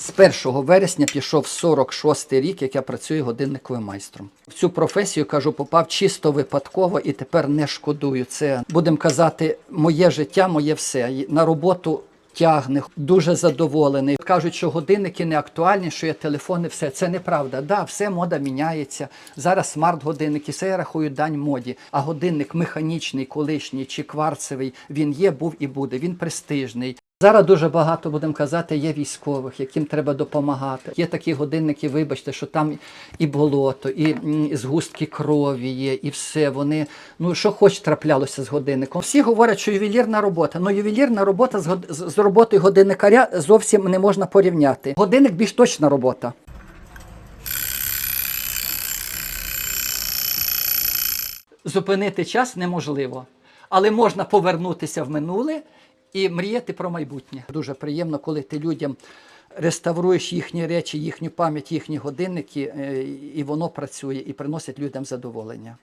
З 1 вересня пішов 46-й рік, як я працюю годинниковим майстром. В цю професію кажу, попав чисто випадково і тепер не шкодую. Це будемо казати, моє життя, моє все. На роботу тягне, дуже задоволений. Кажуть, що годинники не актуальні, що є телефони, все. Це неправда. Да, все мода міняється. Зараз смарт-годинники, все я рахую дань моді. А годинник механічний, колишній чи кварцевий, він є, був і буде. Він престижний. Зараз дуже багато, будемо казати, є військових, яким треба допомагати. Є такі годинники, вибачте, що там і болото, і м, згустки крові є, і все. Вони, ну що хоч траплялося з годинником. Всі говорять, що ювелірна робота. Ну ювелірна робота з, з з роботою годинникаря зовсім не можна порівняти. Годинник більш точна робота. Зупинити час неможливо, але можна повернутися в минуле і мріяти про майбутнє. Дуже приємно, коли ти людям реставруєш їхні речі, їхню пам'ять, їхні годинники, е, і воно працює і приносить людям задоволення.